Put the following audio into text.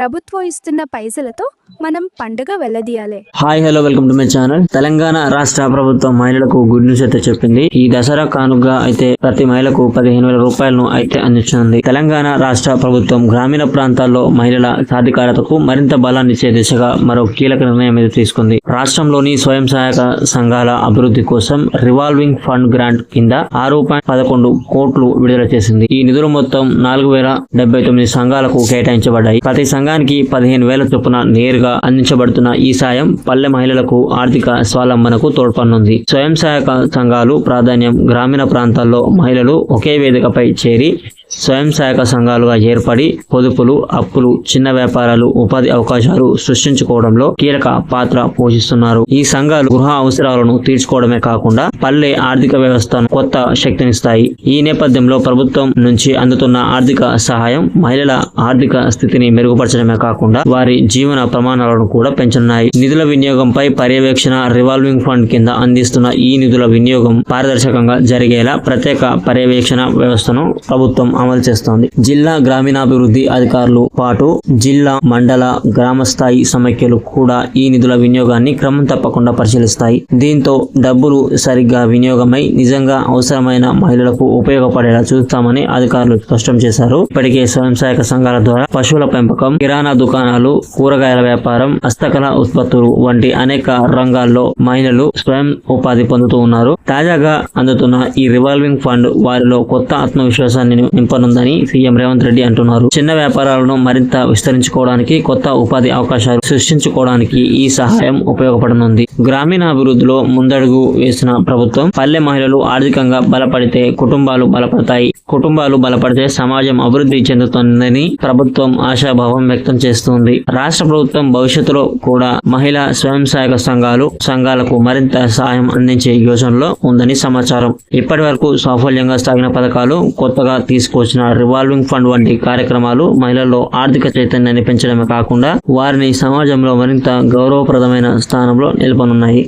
ప్రభుత్వం ఇస్తున్న పైసలతో మనం పండుగ వెళ్ళదీయాలి hi hello welcome to my channel Telangana రాష్ట్ర ప్రభుత్వం మహిళలకు గుడ్ న్యూస్ అయితే చెప్పింది. ఈ దసరా కానుగా అయితే ప్రతి మహిళకు పదిహేను వేల రూపాయలను అయితే అందించనుంది. తెలంగాణ రాష్ట్ర ప్రభుత్వం గ్రామీణ ప్రాంతాల్లో మహిళల సాధికారతకు మరింత బలాన్ని ఇచ్చే దిశగా మరో కీలక నిర్ణయం అయితే తీసుకుంది. రాష్ట్రంలోని స్వయం సహాయక సంఘాల అభివృద్ధి కోసం రివాల్వింగ్ ఫండ్ గ్రాంట్ కింద ఆరు పాయింట్ పదకొండు కోట్లు విడుదల చేసింది. ఈ నిధులు మొత్తం నాలుగు వేల డెబ్బై తొమ్మిది సంఘాలకు కేటాయించబడ్డాయి. ప్రతి సంఘానికి పదిహేను వేల చొప్పున నేరుగా అందించబడుతున్న ఈ సాయం పల్లె మహిళలకు ఆర్థిక స్వావలంబనకు తోడ్పడనుంది. స్వయం సహాయక సంఘాలు ప్రాధాన్యం గ్రామీణ ప్రాంతాల్లో మహిళలు ఒకే వేదికపై చేరి స్వయం సహాయక సంఘాలుగా ఏర్పడి పొదుపులు అప్పులు చిన్న వ్యాపారాలు ఉపాధి అవకాశాలు సృష్టించుకోవడంలో కీలక పాత్ర పోషిస్తున్నారు. ఈ సంఘాలు గృహ అవసరాలను తీర్చుకోవడమే కాకుండా పల్లె ఆర్థిక వ్యవస్థను కొత్త శక్తినిస్తాయి ఈ నేపథ్యంలో ప్రభుత్వం నుంచి అందుతున్న ఆర్థిక సహాయం మహిళల ఆర్థిక స్థితిని మెరుగుపరచడమే కాకుండా వారి జీవన ప్రమాణాలను కూడా పెంచనున్నాయి. నిధుల వినియోగంపై పర్యవేక్షణ రివాల్వింగ్ ఫండ్ కింద అందిస్తున్న ఈ నిధుల వినియోగం పారదర్శకంగా జరిగేలా ప్రత్యేక పర్యవేక్షణ వ్యవస్థను ప్రభుత్వం అమలు చేస్తోంది. జిల్లా గ్రామీణాభివృద్ధి అధికారులు పాటు జిల్లా మండల గ్రామ స్థాయి సమైక్యలు కూడా ఈ నిధుల వినియోగాన్ని క్రమం తప్పకుండా పరిశీలిస్తాయి. దీంతో డబ్బులు సరిగ్గా వినియోగమై నిజంగా అవసరమైన మహిళలకు ఉపయోగపడేలా చూస్తామని అధికారులు స్పష్టం చేశారు. ఇప్పటికే స్వయం సహాయక సంఘాల ద్వారా పశువుల పెంపకం కిరాణా దుకాణాలు కూరగాయల వ్యాపారం హస్తకళ ఉత్పత్తులు వంటి అనేక రంగాల్లో మహిళలు స్వయం ఉపాధి పొందుతూ ఉన్నారు. తాజాగా అందుతున్న ఈ రివాల్వింగ్ ఫండ్ వారిలో కొత్త ఆత్మవిశ్వాసాన్ని నింపనుందని సీఎం రేవంత్ రెడ్డి అంటున్నారు. చిన్న వ్యాపారాలను మరింత విస్తరించుకోవడానికి కొత్త ఉపాధి అవకాశాలు సృష్టించుకోవడానికి ఈ సహాయం ఉపయోగపడనుంది. గ్రామీణ అభివృద్ధిలో ముందడుగు వేసిన ప్రభుత్వం పల్లె మహిళలు ఆర్థికంగా బలపడితే కుటుంబాలు బలపడతాయి. కుటుంబాలు బలపడితే సమాజం అభివృద్ధి చెందుతుందని ప్రభుత్వం ఆశాభావం వ్యక్తం చేస్తుంది. రాష్ట్ర ప్రభుత్వం భవిష్యత్తులో కూడా మహిళా స్వయం సహాయక సంఘాలు సంఘాలకు మరింత సహాయం అందించే యోజనలో ఉందని సమాచారం. ఇప్పటి వరకు సాఫల్యంగా సాగిన పథకాలు కొత్తగా తీసుకొచ్చిన రివాల్వింగ్ ఫండ్ వంటి కార్యక్రమాలు మహిళల్లో ఆర్థిక చైతన్యాన్ని పెంచడమే కాకుండా వారిని సమాజంలో మరింత గౌరవప్రదమైన స్థానంలో నిలపనున్నాయి